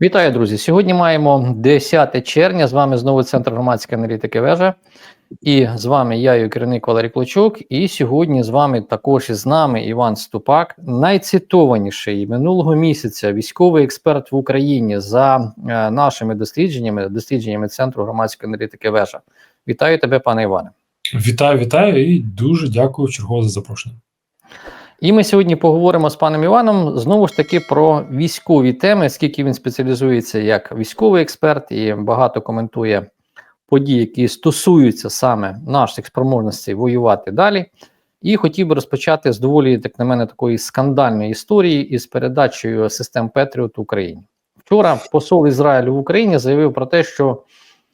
Вітаю, друзі! Сьогодні маємо 10 червня. З вами знову центр громадської аналітики вежа. І з вами я, її керівник Валерій Клочук. І сьогодні з вами також із нами Іван Ступак, найцитованіший минулого місяця військовий експерт в Україні за е, нашими дослідженнями, дослідженнями Центру громадської аналітики вежа. Вітаю тебе, пане Іване. Вітаю, вітаю і дуже дякую чергово за запрошення. І ми сьогодні поговоримо з паном Іваном знову ж таки про військові теми, оскільки він спеціалізується як військовий експерт і багато коментує події, які стосуються саме наших спроможностей воювати далі. І хотів би розпочати з доволі, так на мене, такої скандальної історії із передачею систем Петріот Україні. Вчора посол Ізраїлю в Україні заявив про те, що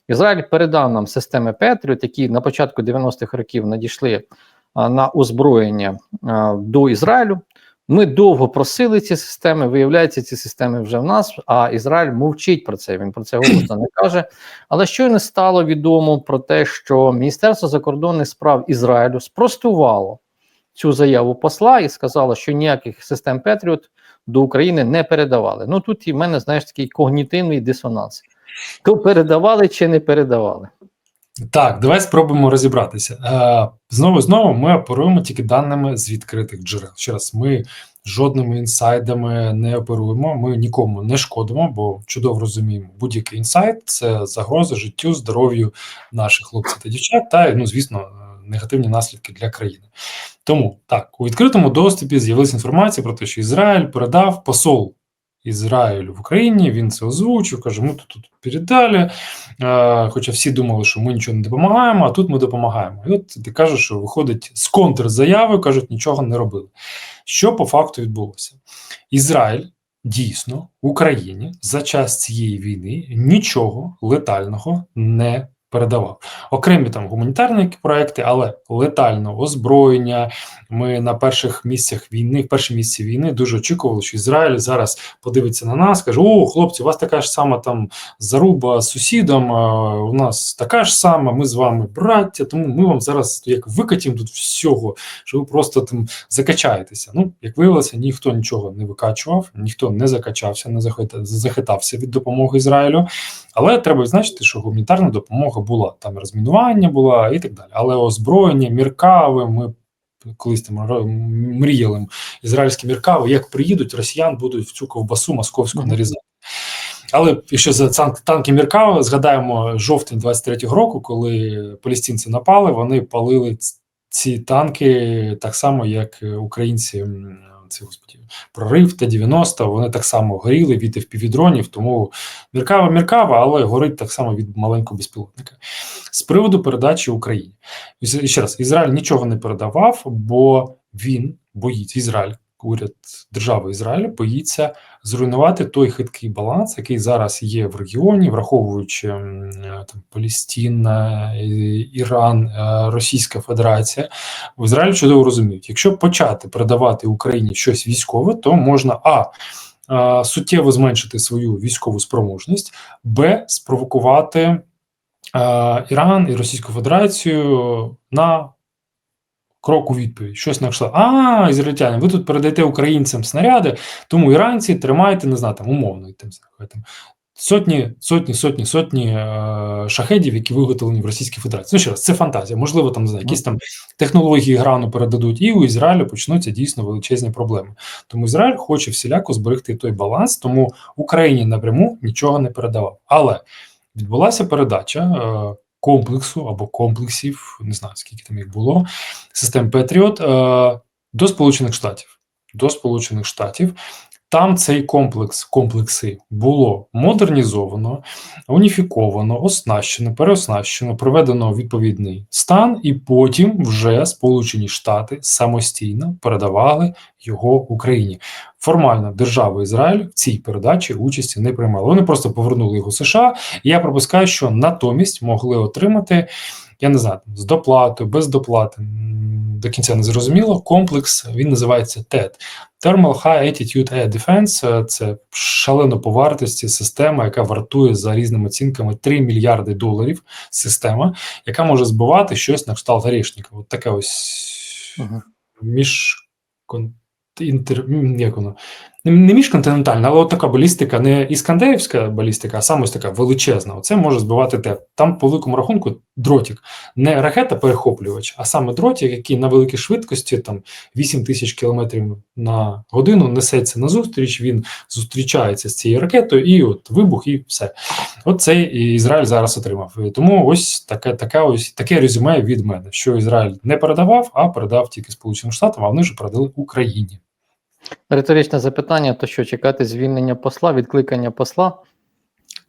Ізраїль передав нам системи Петріот, які на початку 90-х років надійшли на озброєння до Ізраїлю. Ми довго просили ці системи. Виявляється, ці системи вже в нас. А Ізраїль мовчить про це. Він про це голосно не каже. Але щойно стало відомо про те, що Міністерство закордонних справ Ізраїлю спростувало цю заяву посла і сказало, що ніяких систем Петріот до України не передавали. Ну тут і в мене знаєш такий когнітивний дисонанс. То передавали чи не передавали? Так, давай спробуємо розібратися. Е, Знову знову ми оперуємо тільки даними з відкритих джерел. Ще раз, ми жодними інсайдами не оперуємо, ми нікому не шкодимо, бо чудово розуміємо, будь-який інсайт це загроза життю, здоров'ю наших хлопців та дівчат, та ну, звісно, негативні наслідки для країни. Тому так, у відкритому доступі з'явилася інформація про те, що Ізраїль передав посол Ізраїлю в Україні. Він це озвучив, каже: ми тут передали. Е, Хоча всі думали, що ми нічого не допомагаємо, а тут ми допомагаємо. І от ти кажеш, що виходить з контрзаяви, кажуть, нічого не робили. Що по факту відбулося? Ізраїль дійсно в Україні за час цієї війни нічого летального не передавав окремі там гуманітарні проекти, але летальне озброєння. Ми на перших місцях війни, в перші місці війни, дуже очікували, що Ізраїль зараз подивиться на нас, каже: О, хлопці, у вас така ж сама там заруба з сусідом. У нас така ж сама. Ми з вами браття. Тому ми вам зараз як викатім тут всього, що ви просто там закачаєтеся. Ну як виявилося, ніхто нічого не викачував, ніхто не закачався, не захитався від допомоги Ізраїлю. Але треба відзначити, що гуманітарна допомога була там розмінування була і так далі. Але озброєння, міркави, ми колись там мріяли ізраїльські міркави, як приїдуть, росіян будуть в цю ковбасу московську нарізати. Але якщо за танки Міркава, згадаємо жовтень 23-го року, коли палестинці напали, вони палили ці танки так само, як українці це господі, прорив Т-90, вони так само горіли від впівдронів, тому міркава міркава, але горить так само від маленького безпілотника. З приводу передачі Україні. І ще раз, Ізраїль нічого не передавав, бо він боїться Ізраїль, уряд держави Ізраїлю боїться зруйнувати той хиткий баланс, який зараз є в регіоні, враховуючи там Палістина, Іран, е, Російська Федерація, в Ізраїлі чудово розуміють, якщо почати передавати Україні щось військове, то можна а. Е, суттєво зменшити свою військову спроможність, б спровокувати е, Іран і Російську Федерацію на крок у відповідь. Щось на кшталт. А, ізраїльтяни, ви тут передаєте українцям снаряди, тому іранці тримайте, не знаю, там умовно там, там сотні, сотні, сотні, сотні е шахедів, які виготовлені в Російській Федерації. Ну ще раз, це фантазія. Можливо, там не знаю, якісь там технології грану передадуть, і у Ізраїлю почнуться дійсно величезні проблеми. Тому Ізраїль хоче всіляко зберегти той баланс, тому Україні напряму нічого не передавав. Але відбулася передача. Е комплексу або комплексів, не знаю скільки там їх було, систем Петріот до Сполучених Штатів. До Сполучених Штатів там цей комплекс комплекси було модернізовано, уніфіковано, оснащено, переоснащено, проведено відповідний стан, і потім вже Сполучені Штати самостійно передавали його Україні. Формально держава Ізраїль в цій передачі участі не приймала. Вони просто повернули його США. і Я припускаю, що натомість могли отримати. Я не знаю, з доплатою, без доплати до кінця не зрозуміло. Комплекс він називається TED. Thermal High Attitude Air Defense – це шалено по вартості система, яка вартує за різними оцінками 3 мільярди доларів. Система, яка може збивати щось на кшталт Орешника. От таке ось uh -huh. між інтер, як воно, не- не міжконтинентальна, але от така балістика, не іскандерівська балістика, а саме ось така величезна. Оце може збивати те. Там по великому рахунку дротик, не ракета-перехоплювач, а саме дротик, який на великій швидкості, там 8 тисяч кілометрів на годину несеться назустріч. Він зустрічається з цією ракетою, і от вибух, і все. От Ізраїль зараз отримав. Тому ось таке, таке ось таке резюме від мене, що Ізраїль не передавав, а передав тільки Сполученим Штатам, а вони ж передали Україні. Риторичне запитання: то що чекати звільнення посла, відкликання посла?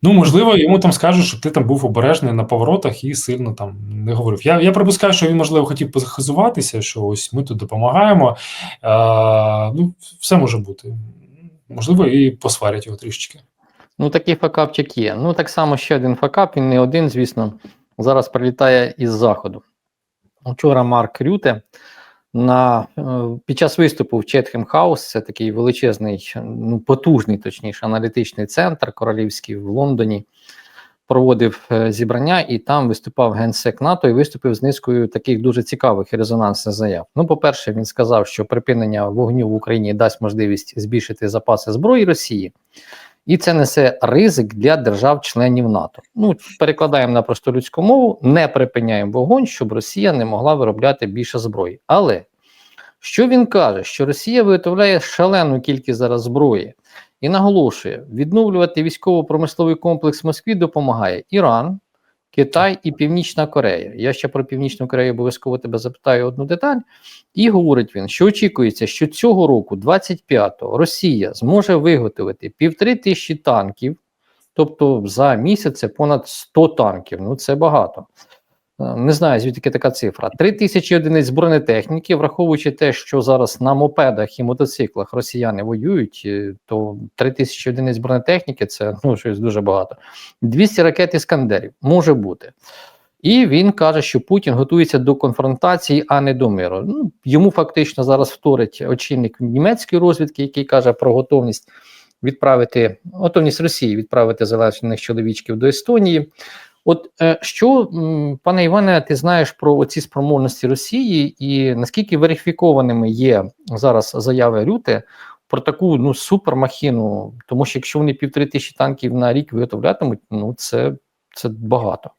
Ну, можливо, йому там скажуть, що ти там був обережний на поворотах і сильно там не говорив. Я, я припускаю, що він, можливо, хотів позахизуватися, що ось ми тут допомагаємо. А, ну, все може бути. Можливо, і посварять його трішечки. Ну, такий факапчик є. Ну, так само ще один факап, він не один, звісно, зараз прилітає із заходу. Вчора Марк Рюте на, е, під час виступу в Chatham House, це такий величезний, ну, потужний, точніше, аналітичний центр королівський в Лондоні, проводив е, зібрання, і там виступав генсек НАТО і виступив з низкою таких дуже цікавих і резонансних заяв. Ну, по-перше, він сказав, що припинення вогню в Україні дасть можливість збільшити запаси зброї Росії. І це несе ризик для держав-членів НАТО. Ну, перекладаємо на просту людську мову, не припиняємо вогонь, щоб Росія не могла виробляти більше зброї. Але що він каже? Що Росія виготовляє шалену кількість зараз зброї і наголошує, відновлювати військово-промисловий комплекс Москві допомагає Іран, Китай і Північна Корея. Я ще про Північну Корею обов'язково тебе запитаю одну деталь. І говорить він, що очікується, що цього року, 25-го, Росія зможе виготовити півтори тисячі танків, тобто за місяць це понад 100 танків. Ну це багато. Е, Не знаю, звідки така цифра. Три тисячі одиниць бронетехніки, враховуючи те, що зараз на мопедах і мотоциклах росіяни воюють, е, то три тисячі одиниць бронетехніки це ну, щось дуже багато. 200 ракет іскандерів може бути. І він каже, що Путін готується до конфронтації, а не до миру. Ну, йому фактично зараз вторить очільник німецької розвідки, який каже про готовність відправити готовність Росії відправити залежних чоловічків до Естонії. От е, що, пане Іване, ти знаєш про оці спроможності Росії, і наскільки верифікованими є зараз заяви Рюте про таку ну супермахіну? Тому що якщо вони півтори тисячі танків на рік виготовлятимуть, ну це, це багато.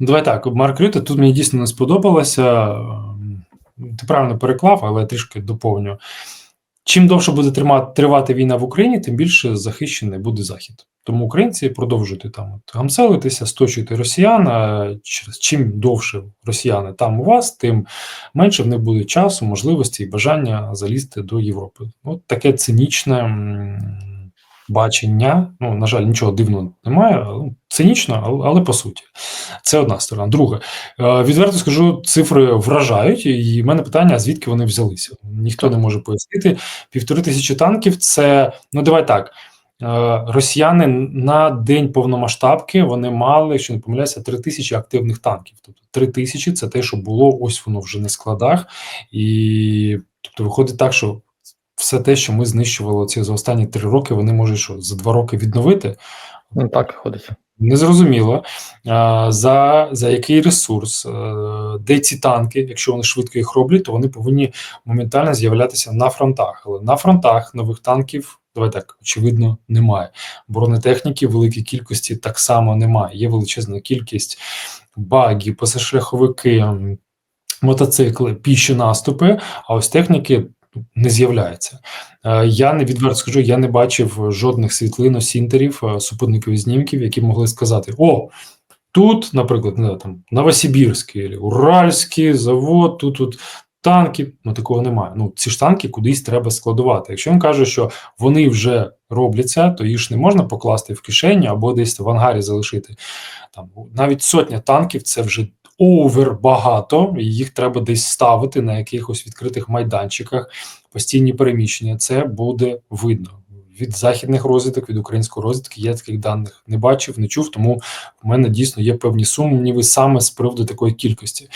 Ну, Давай так, Марк Рюте, тут мені дійсно не сподобалося. Ти правильно переклав, але трішки доповню. Чим довше буде тривати війна в Україні, тим більше захищений буде Захід. Тому українці продовжують там от гамселитися, сточити росіян. А чим довше росіяни там у вас, тим менше в них буде часу, можливості і бажання залізти до Європи. От таке цинічне бачення. Ну, на жаль, нічого дивного немає. Цинічно, але, по суті. Це одна сторона. Друге, е, відверто скажу, цифри вражають, і в мене питання: звідки вони взялися? Ніхто не може пояснити. Півтори тисячі танків це ну давай так. Е, Росіяни на день повномасштабки вони мали, якщо не помиляюся, три тисячі активних танків. Тобто три тисячі це те, що було, ось воно вже на складах, і тобто виходить так, що все те, що ми знищували ці за останні три роки, вони можуть що за два роки відновити. Ну так виходить. Незрозуміло за за який ресурс, е, де ці танки, якщо вони швидко їх роблять, то вони повинні моментально з'являтися на фронтах. Але на фронтах нових танків, давай так, очевидно, немає. Бронетехніки великій кількості так само немає. Є величезна кількість багів, позашляховики, мотоцикли, піші наступи, а ось техніки не з'являється. Е, Я не відверто скажу, я не бачив жодних світлин, сінтерів, е, супутникових знімків, які могли сказати: о, тут, наприклад, не там Новосибірський, Уральський завод, тут тут танки. Ну такого немає. Ну ці ж танки кудись треба складувати. Якщо він каже, що вони вже робляться, то їх не можна покласти в кишені або десь в ангарі залишити. Там навіть сотня танків це вже овер багато, їх треба десь ставити на якихось відкритих майданчиках, постійні переміщення. Це буде видно. Від західних розвиток, від української розвідки я таких даних не бачив, не чув, тому в мене дійсно є певні сумніви саме з приводу такої кількості.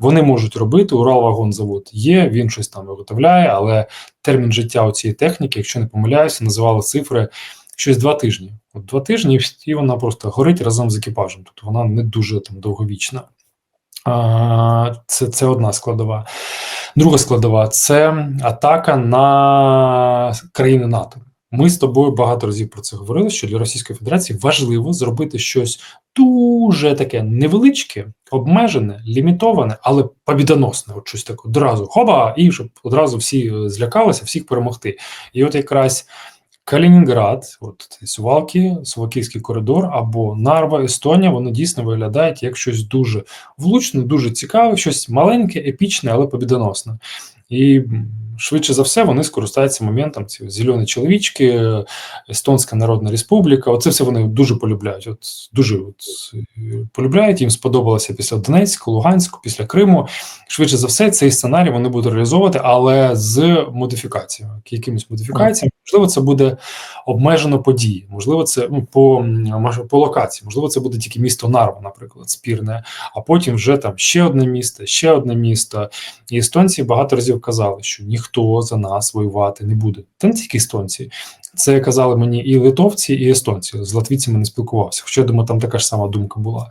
Вони можуть робити, Уралвагонзавод є, він щось там виготовляє, але термін життя у цієї техніки, якщо не помиляюся, називали цифри щось два тижні. От два тижні, і вона просто горить разом з екіпажем. Тобто вона не дуже там довговічна. Це, це одна складова. Друга складова це атака на країни НАТО. Ми з тобою багато разів про це говорили, що для Російської Федерації важливо зробити щось дуже таке невеличке, обмежене, лімітоване, але побідоносне. От щось таке одразу хоба, і щоб одразу всі злякалися, всіх перемогти. І от якраз Калінінград, от Сувалки, Сувалківський коридор або Нарва, Естонія, воно дійсно виглядають як щось дуже влучне, дуже цікаве, щось маленьке, епічне, але побідоносне. І швидше за все вони скористаються моментом ці зелені чоловічки, Естонська Народна Республіка. Оце все вони дуже полюбляють. От дуже от, е, полюбляють. Їм сподобалося після Донецьку, Луганську, після Криму. Швидше за все, цей сценарій вони будуть реалізовувати, але з модифікаціями, якимись модифікаціями. Можливо, це буде обмежено події. Можливо, це ну, по, по локації. Можливо, це буде тільки місто Нарва, наприклад, спірне, а потім вже там ще одне місто, ще одне місто. І естонці багато разів казали, що ніхто за нас воювати не буде. Та не тільки естонці. Це казали мені і литовці, і естонці. З латвійцями не спілкувався. Хоча я думаю, там така ж сама думка була.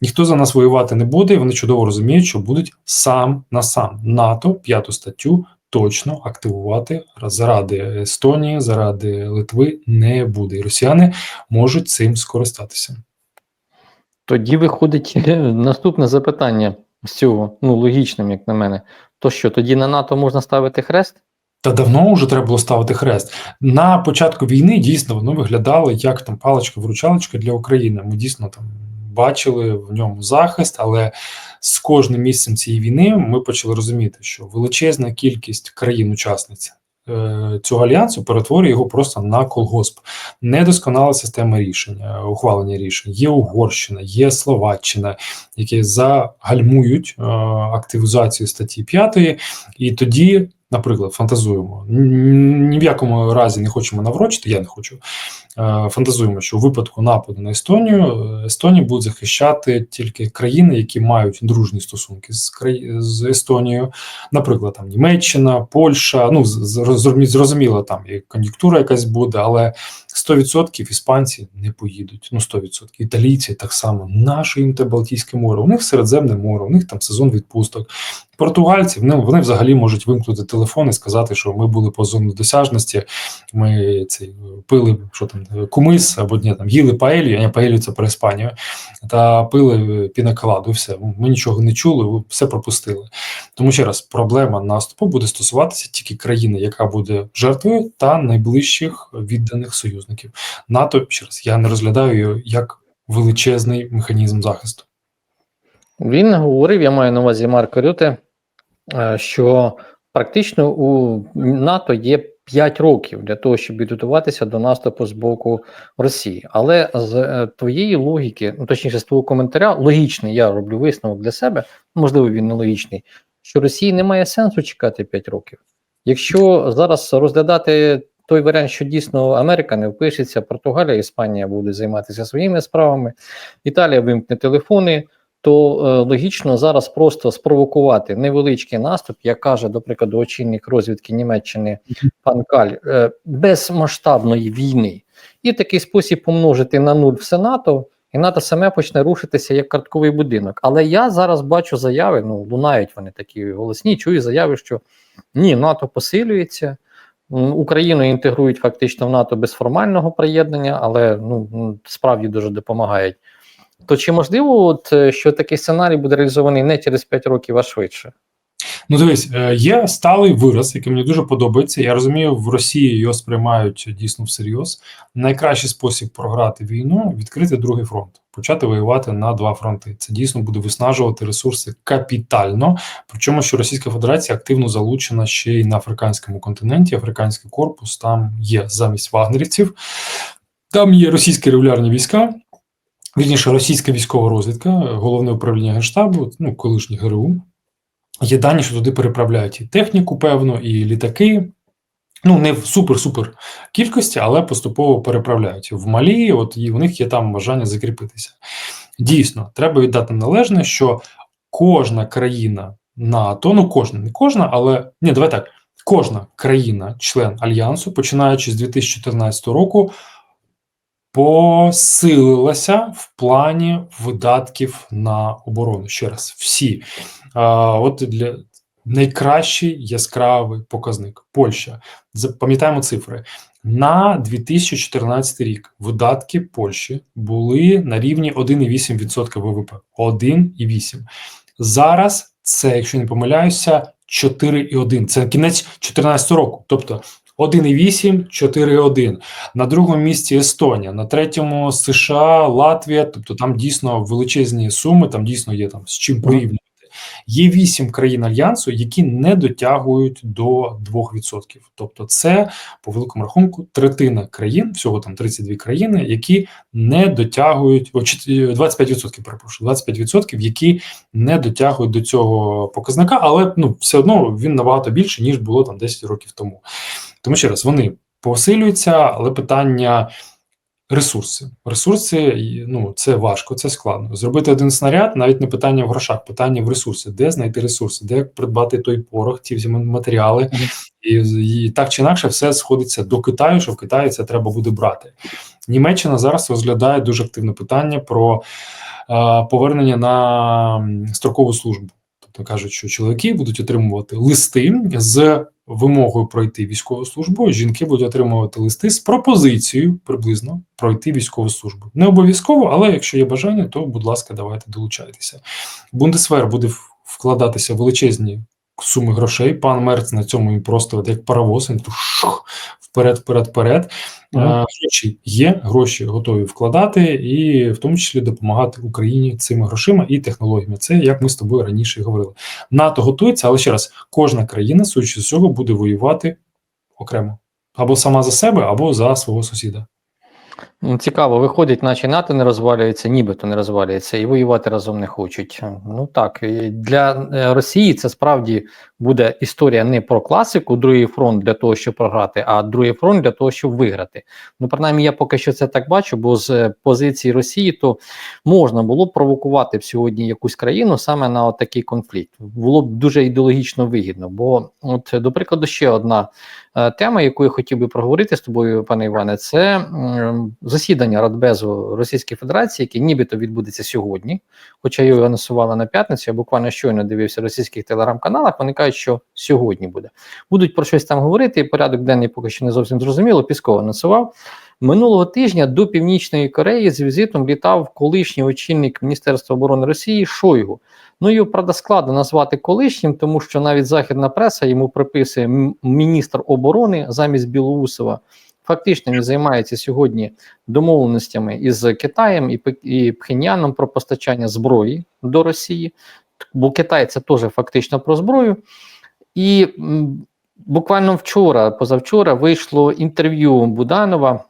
Ніхто за нас воювати не буде, і вони чудово розуміють, що будуть сам на сам НАТО п'яту статтю точно активувати заради Естонії, заради Литви не буде. І росіяни можуть цим скористатися. Тоді виходить наступне запитання з цього, ну логічним, як на мене. То що, тоді на НАТО можна ставити хрест? Та давно вже треба було ставити хрест. На початку війни дійсно воно виглядало як там паличка-вручалочка для України. Ми дійсно там бачили в ньому захист, але з кожним місцем цієї війни ми почали розуміти, що величезна кількість країн-учасниць цього альянсу перетворює його просто на колгосп. Недосконала система рішень, е, ухвалення рішень. Є Угорщина, є Словаччина, які загальмують е, активізацію статті 5, і тоді. Наприклад, фантазуємо ні в якому разі не хочемо наврочити. Я не хочу. Е, Фантазуємо, що у випадку нападу на Естонію е, Естонію будуть захищати тільки країни, які мають дружні стосунки з краї... з Естонією, наприклад, там Німеччина, Польща. Ну зрозуміло, там і кон'юнктура якась буде, але 100% іспанці не поїдуть. Ну 100%. Італійці так само. Наше їм те Балтійське море. У них Середземне море, у них там сезон відпусток. Португальці вони, вони взагалі можуть вимкнути телефон і сказати, що ми були по зоні досяжності. Ми цей пили що там кумис або ні, там їли паелью, а не паелью це про Іспанію, та пили пінаколаду. Все ми нічого не чули, все пропустили. Тому ще раз, проблема наступу буде стосуватися тільки країни, яка буде жертвою, та найближчих відданих союзників. НАТО ще раз я не розглядаю його як величезний механізм захисту. Він говорив, я маю на увазі Марка Рюте, що практично у НАТО є 5 років для того, щоб підготуватися до наступу з боку Росії. Але з е, твоєї логіки, ну точніше, з твого коментаря, логічний, я роблю висновок для себе, можливо, він не логічний, що Росії немає сенсу чекати 5 років. Якщо зараз розглядати той варіант, що дійсно Америка не впишеться, Португалія, Іспанія буде займатися своїми справами, Італія вимкне телефони, то е, логічно зараз просто спровокувати невеличкий наступ, як каже, до прикладу, очільник розвідки Німеччини пан Каль, е, без масштабної війни, і такий спосіб помножити на нуль все НАТО, і НАТО саме почне рушитися як картковий будинок. Але я зараз бачу заяви, ну лунають вони такі голосні, чую заяви, що ні, НАТО посилюється. Україну інтегрують фактично в НАТО без формального приєднання, але ну справді дуже допомагають. То чи можливо, от, е, що такий сценарій буде реалізований не через 5 років, а швидше? Ну, дивись, е, є сталий вираз, який мені дуже подобається. Я розумію, в Росії його сприймають дійсно всерйоз. Найкращий спосіб програти війну відкрити другий фронт, почати воювати на два фронти. Це дійсно буде виснажувати ресурси капітально. Причому, що Російська Федерація активно залучена ще й на африканському континенті. Африканський корпус там є замість вагнерівців. Там є російські регулярні війська. Вірніше, російська військова розвідка, головне управління Генштабу, ну колишній ГРУ. Є дані, що туди переправляють і техніку, певно, і літаки. Ну, не в супер-супер кількості, але поступово переправляють. В Малі, от і у них є там бажання закріпитися. Дійсно, треба віддати належне, що кожна країна НАТО, ну кожна, не кожна, але ні, давай так. Кожна країна, член альянсу, починаючи з 2014 року, посилилася в плані видатків на оборону. Ще раз, всі. А, от для найкращий яскравий показник. Польща. Пам'ятаємо цифри. На 2014 рік видатки Польщі були на рівні 1,8% ВВП. 1,8%. Зараз це, якщо не помиляюся, 4,1. Це кінець 2014 року. Тобто 1,8, 4,1. На другому місці Естонія, на третьому США, Латвія. Тобто там дійсно величезні суми, там дійсно є там з чим порівнювати. Є вісім країн альянсу, які не дотягують до 2%. Тобто, це по великому рахунку третина країн, всього там 32 країни, які не дотягують о, чот- е, 25%, перепрошую, 25%, які не дотягують до цього показника, але ну все одно він набагато більше ніж було там 10 років тому. Тому ще раз вони посилюються, але питання. Ресурси. Ресурси, ну, це важко, це складно. Зробити один снаряд навіть не питання в грошах, питання в ресурсі. Де знайти ресурси, де придбати той порох, ті всі матеріали. І, і так чи інакше, все сходиться до Китаю, що в Китаї це треба буде брати. Німеччина зараз розглядає дуже активне питання про е, повернення на строкову службу. Тобто кажуть, що чоловіки будуть отримувати листи з вимогою пройти військову службу. Жінки будуть отримувати листи з пропозицією приблизно пройти військову службу. Не обов'язково, але якщо є бажання, то будь ласка, давайте долучайтеся. Бундесвер буде вкладатися величезні суми грошей. Пан Мерц на цьому він просто як паровоз, він тут шух, вперед, вперед, вперед. Мгм. Е, Гроші є, гроші готові вкладати, і в тому числі допомагати Україні цими грошима і технологіями. Це як ми з тобою раніше говорили. НАТО готується, але ще раз, кожна країна, судячи з цього, буде воювати окремо або сама за себе, або за свого сусіда. Ну, Цікаво, виходить, наче НАТО не розвалюється, нібито не розвалюється, і воювати разом не хочуть. Ну так, для е, Росії це справді буде історія не про класику, другий фронт для того, щоб програти, а другий фронт для того, щоб виграти. Ну, принаймні, я поки що це так бачу, бо з е, позиції Росії то можна було б провокувати б сьогодні якусь країну саме на такий конфлікт. Було б дуже ідеологічно вигідно. Бо, от, до прикладу, ще одна тема, яку я хотів би проговорити з тобою, пане Іване, це засідання Радбезу Російської Федерації, яке нібито відбудеться сьогодні. Хоча його анонсували на п'ятницю, я буквально щойно дивився в російських телеграм-каналах. Вони кажуть, що сьогодні буде. Будуть про щось там говорити. Порядок денний поки що не зовсім зрозуміло. Пісков анонсував. Минулого тижня до Північної Кореї з візитом літав колишній очільник Міністерства оборони Росії Шойгу. Ну його правда складно назвати колишнім, тому що навіть західна преса йому приписує міністр оборони замість Білоусова. Фактично він займається сьогодні домовленостями із Китаєм і, Пхеньяном про постачання зброї до Росії, бо Китай це теж фактично про зброю. І буквально вчора, позавчора, вийшло інтерв'ю Буданова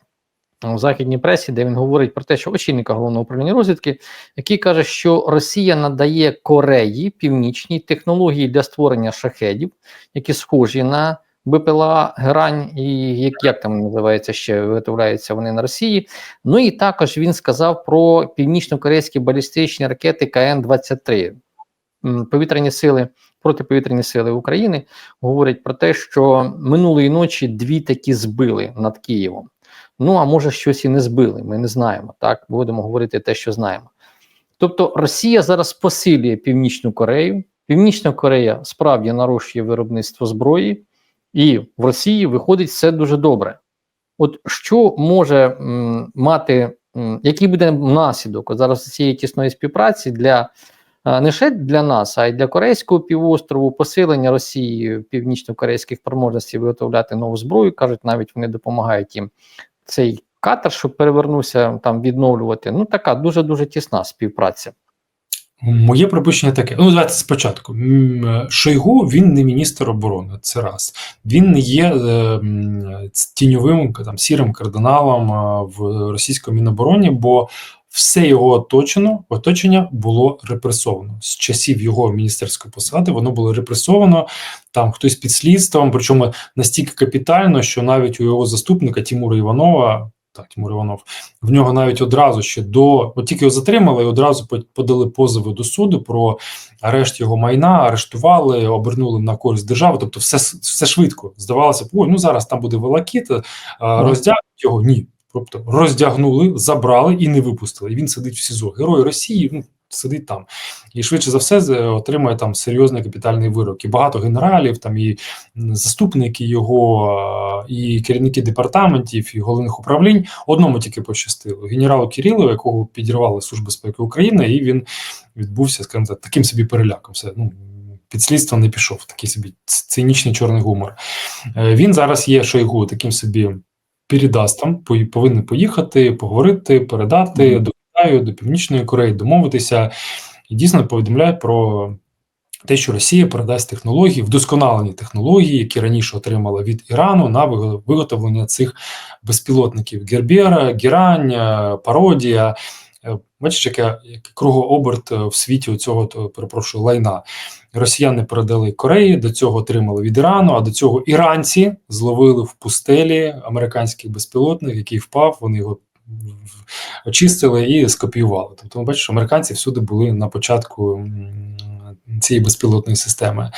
в західній пресі, де він говорить про те, що очільника головного управління розвідки, який каже, що Росія надає Кореї північній технології для створення шахедів, які схожі на БПЛА Грань, і як, як там називається ще виготовляються вони на Росії. Ну і також він сказав про північно-корейські балістичні ракети КН-23. Повітряні сили, протиповітряні сили України говорять про те, що минулої ночі дві такі збили над Києвом. Ну, а може, щось і не збили, ми не знаємо. Так, будемо говорити те, що знаємо. Тобто Росія зараз посилює Північну Корею. Північна Корея справді нарощує виробництво зброї, і в Росії виходить все дуже добре. От що може м, мати, м, який буде наслідок зараз цієї тісної співпраці для е, не ще для нас, а й для Корейського півострову, посилення Росії північно-корейських спроможностей виготовляти нову зброю. кажуть, навіть вони допомагають їм цей катер, щоб перевернувся там відновлювати. Ну така дуже дуже тісна співпраця. Моє припущення таке. Ну, давайте спочатку. Шойгу він не міністр оборони, це раз. Він не є е, тіньовим там, сірим кардиналом е, в російському мінобороні, бо все його оточено, оточення було репресовано. З часів його міністерської посади воно було репресовано, там хтось під слідством, причому настільки капітально, що навіть у його заступника Тимура Іванова. Так, Тимур Іванов. В нього навіть одразу ще до от тільки його затримали, і одразу подали позови до суду про арешт його майна, арештували, обернули на користь держави. Тобто, все все швидко. Здавалося б, ой, ну зараз там буде волокіт, а, роздягнуть його. Ні. Тобто роздягнули, забрали і не випустили. І він сидить в СІЗО. Герой Росії ну, сидить там. і швидше за все з- отримає там серйозний капітальний вирок. І багато генералів, там і заступники його, і керівники департаментів, і головних управлінь одному тільки пощастило. Генералу Кирилову, якого підірвали Служба безпеки України, і він відбувся, скажімо так, таким собі переляком. Все ну. Під слідство не пішов, такий собі цинічний чорний гумор. Е, Він зараз є Шойгу таким собі передастом, там, повинен поїхати, поговорити, передати Мгм. до Китаю, до Північної Кореї, домовитися і дійсно повідомляє про те, що Росія передасть технології, вдосконалені технології, які раніше отримала від Ірану на виготовлення цих безпілотників Гербера, Герань, е, Пародія. Е, Бачиш, яке кругооберт е, в світі цього перепрошую лайна. Росіяни передали Кореї, до цього отримали від Ірану, а до цього іранці зловили в пустелі американський безпілотник, який впав. Вони його очистили і скопіювали. Тобто, бачиш, американці всюди були на початку цієї безпілотної системи.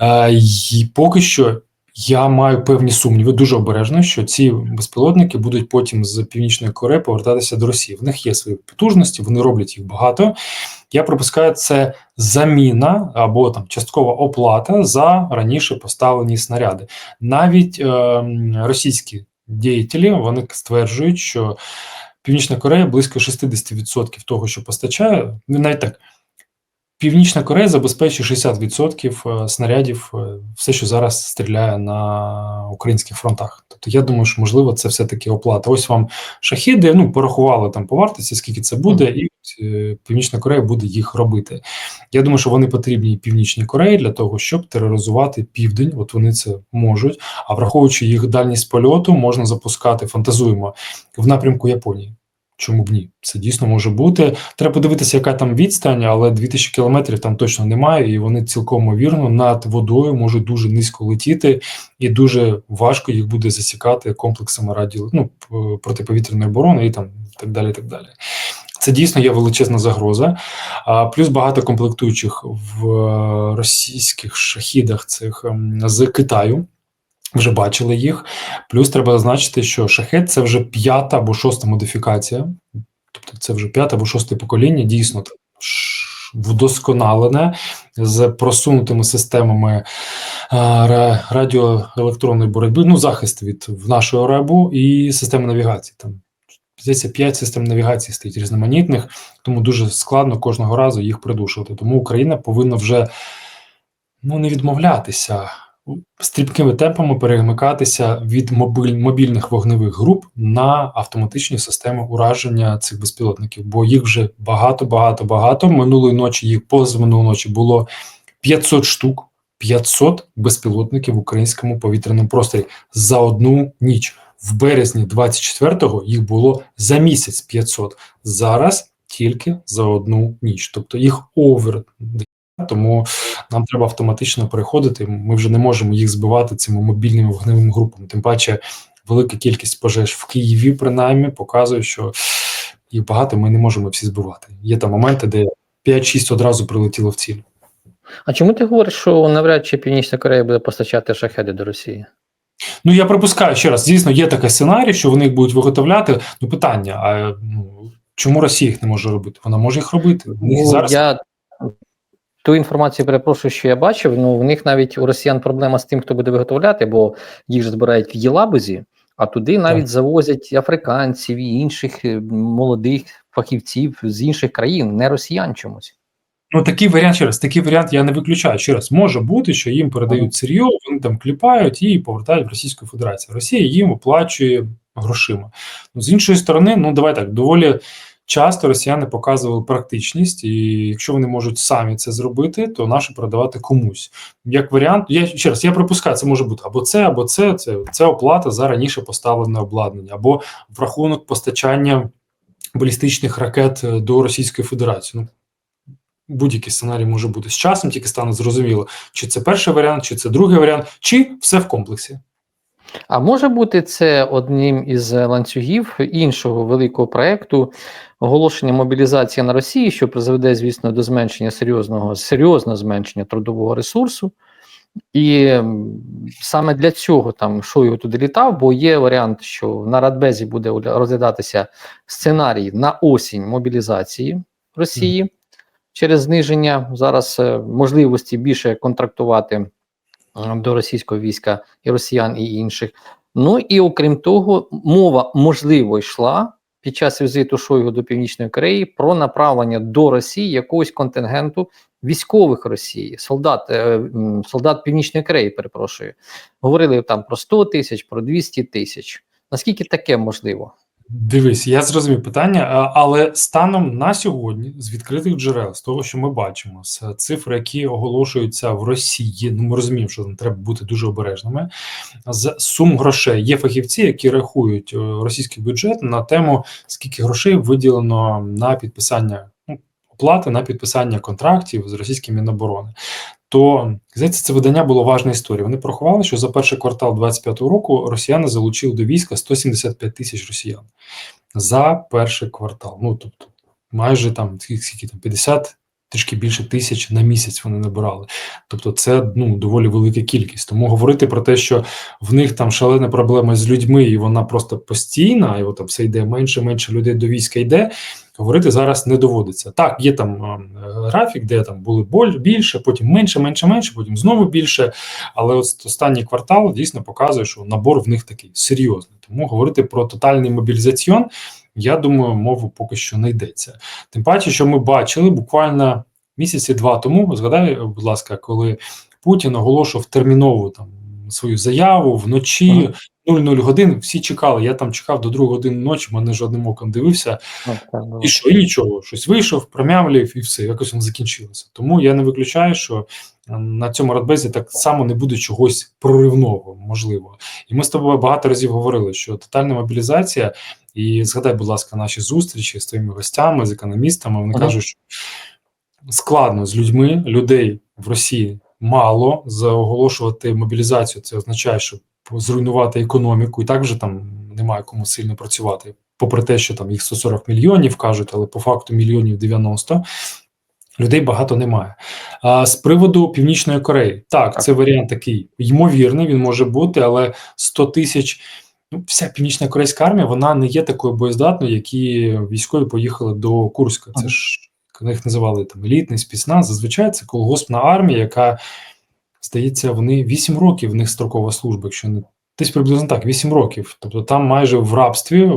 Е, І поки що я маю певні сумніви, дуже обережно, що ці безпілотники будуть потім з Північної Кореї повертатися до Росії. В них є свої потужності, вони роблять їх багато. Я припускаю, це заміна або там часткова оплата за раніше поставлені снаряди. Навіть е, російські діятелі вони стверджують, що Північна Корея близько 60% того, що постачає, навіть так. Північна Корея забезпечує 60% е, снарядів, е, все, що зараз стріляє на українських фронтах. Тобто, я думаю, що можливо це все-таки оплата. Ось вам шахіди, ну порахували там по вартості, скільки це буде, і е, Північна Корея буде їх робити. Я думаю, що вони потрібні Північній Кореї для того, щоб тероризувати південь. От вони це можуть. А враховуючи їх дальність польоту, можна запускати, фантазуємо в напрямку Японії. Чому б ні? Це дійсно може бути. Треба подивитися, яка там відстань, але 2000 кілометрів там точно немає, і вони цілком ймовірно над водою можуть дуже низько летіти, і дуже важко їх буде засікати комплексами радіо, ну, протиповітряної оборони і там так далі. Так далі. Це дійсно є величезна загроза. А плюс багато комплектуючих в е, російських шахідах цих ем, з Китаю. Вже бачили їх. Плюс треба зазначити, що шахет це вже п'ята або шоста модифікація, тобто це вже п'яте або шосте покоління, дійсно вдосконалене з просунутими системами радіоелектронної боротьби, ну, захист від нашого ребу і системи навігації. Там здається, 5 систем навігації стоїть різноманітних, тому дуже складно кожного разу їх придушувати. Тому Україна повинна вже ну, не відмовлятися стрімкими темпами перемикатися від мобіль, мобільних вогневих груп на автоматичні системи ураження цих безпілотників, бо їх вже багато, багато, багато. Минулої ночі їх позаминулої ночі було 500 штук. 500 безпілотників в українському повітряному просторі за одну ніч. В березні 24-го їх було за місяць 500. Зараз тільки за одну ніч. Тобто їх овер. Тому нам треба автоматично переходити. Ми вже не можемо їх збивати цими мобільними вогневими групами. Тим паче, велика кількість пожеж в Києві, принаймні, показує, що їх багато ми не можемо всі збивати. Є там моменти, де 5-6 одразу прилетіло в ціль. А чому ти говориш, що навряд чи Північна Корея буде постачати шахеди до Росії? Ну я припускаю ще раз, звісно, є такий сценарій, що вони їх будуть виготовляти. Ну питання: а ну чому Росія їх не може робити? Вона може їх робити. Ну, зараз Я ту інформацію перепрошую, що я бачив. Ну в них навіть у росіян проблема з тим, хто буде виготовляти, бо їх ж збирають в Єлабузі, а туди навіть Так. завозять африканців і інших е, молодих фахівців з інших країн, не росіян чомусь. Ну, такий варіант ще раз, такий варіант я не виключаю. Ще раз, може бути, що їм передають сир'йо, вони там кліпають і повертають в Російську Федерацію. Росія їм оплачує грошима. Ну, з іншої сторони, ну давай так, доволі часто росіяни показували практичність, і якщо вони можуть самі це зробити, то наше передавати комусь. Як варіант, я ще раз, я припускаю, це може бути або це, або це, це, це оплата за раніше поставлене обладнання, або в рахунок постачання балістичних ракет е, до Російської Федерації. Ну, будь-який сценарій може бути з часом, тільки стане зрозуміло, чи це перший варіант, чи це другий варіант, чи все в комплексі. А може бути це одним із ланцюгів іншого великого проекту оголошення мобілізації на Росії, що призведе, звісно, до зменшення серйозного серйозного зменшення трудового ресурсу. І саме для цього там Шойгу туди літав, бо є варіант, що на Радбезі буде розглядатися сценарій на осінь мобілізації Росії. через зниження зараз е, можливості більше контрактувати до російського війська і росіян і інших. Ну і окрім того, мова можливо йшла під час візиту Шойгу до Північної Кореї про направлення до Росії якогось контингенту військових Росії, солдат, е, солдат Північної Кореї, перепрошую. Говорили там про 100 тисяч, про 200 тисяч. Наскільки таке можливо? Дивись, я зрозумів питання, але станом на сьогодні з відкритих джерел, з того, що ми бачимо, з цифр, які оголошуються в Росії, ну ми розуміємо, що там треба бути дуже обережними. З сум грошей є фахівці, які рахують е, російський бюджет на тему, скільки грошей виділено на підписання ну, оплати на підписання контрактів з російським Міноборони. То здається, це видання було важна історія. Вони порахували, що за перший квартал 25-го року росіяни залучили до війська 175 тисяч росіян за перший квартал. Ну тобто, майже там скільки там 50, трішки більше тисяч на місяць вони набирали. Тобто, це ну доволі велика кількість. Тому говорити про те, що в них там шалена проблема з людьми, і вона просто постійна, і от там все йде менше, менше людей до війська йде. Говорити зараз не доводиться. Так, є там графік, де там були боль більше, потім менше, менше, менше, потім знову більше. Але от останній квартал дійсно показує, що набор в них такий серйозний. Тому говорити про тотальний мобілізаціон, я думаю, мову поки що не йдеться. Тим паче, що ми бачили буквально місяці два тому. Згадай, будь ласка, коли Путін оголошував термінову там свою заяву вночі. 00 годин всі чекали. Я там чекав до 2 години ночі, мене жодним оком дивився. Ну. І що, і нічого, щось вийшов, промямлів, і все, якось воно закінчилося. Тому я не виключаю, що е, на цьому радбезі так само не буде чогось проривного, можливо. І ми з тобою багато разів говорили, що тотальна мобілізація, і згадай, будь ласка, наші зустрічі з твоїми гостями, з економістами. Вони Ага. кажуть, що складно з людьми, людей в Росії мало заоголошувати мобілізацію. Це означає, що зруйнувати економіку, і так вже там немає кому сильно працювати. Попри те, що там їх 140 мільйонів кажуть, але по факту мільйонів 90, людей багато немає. А з приводу Північної Кореї, так, Так. це варіант такий ймовірний, він може бути, але 100 тисяч. Ну, вся північна корейська армія вона не є такою боєздатною, які військові поїхали до Курська. Це ж їх називали там елітний спецназ. Зазвичай це колгоспна армія, яка здається, вони 8 років в них строкова служба, якщо не десь приблизно так, 8 років. Тобто там майже в рабстві,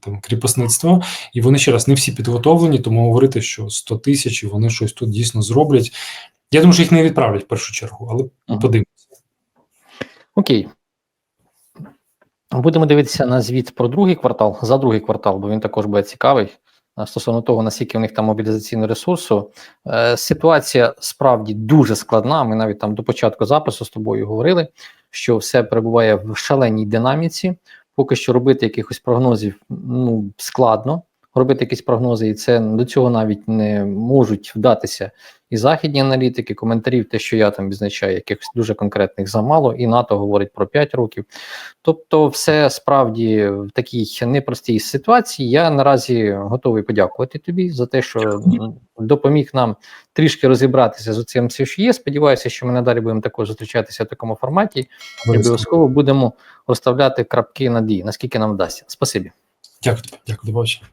там кріпосництво, і вони ще раз не всі підготовлені, тому говорити, що 100 тисяч і вони щось тут дійсно зроблять. Я думаю, що їх не відправлять в першу чергу, але Ага. подивимося. Окей. Будемо дивитися на звіт про другий квартал, за другий квартал, бо він також буде цікавий. Стосовно того, наскільки в них там мобілізаційного ресурсу, е, ситуація справді дуже складна. Ми навіть там до початку запису з тобою говорили, що все перебуває в шаленій динаміці. Поки що робити якихось прогнозів ну, складно. Робити якісь прогнози, і це до цього навіть не можуть вдатися і західні аналітики, коментарів, те, що я там відзначаю, якихось дуже конкретних замало, і НАТО говорить про 5 років. Тобто, все справді в такій непростій ситуації. Я наразі готовий подякувати тобі за те, що допоміг нам трішки розібратися з цим все, що є. Сподіваюся, що ми надалі будемо також зустрічатися в такому форматі і обов'язково будемо розставляти крапки над «і», наскільки нам вдасться. Спасибі. Дякую. Дякую, побачення.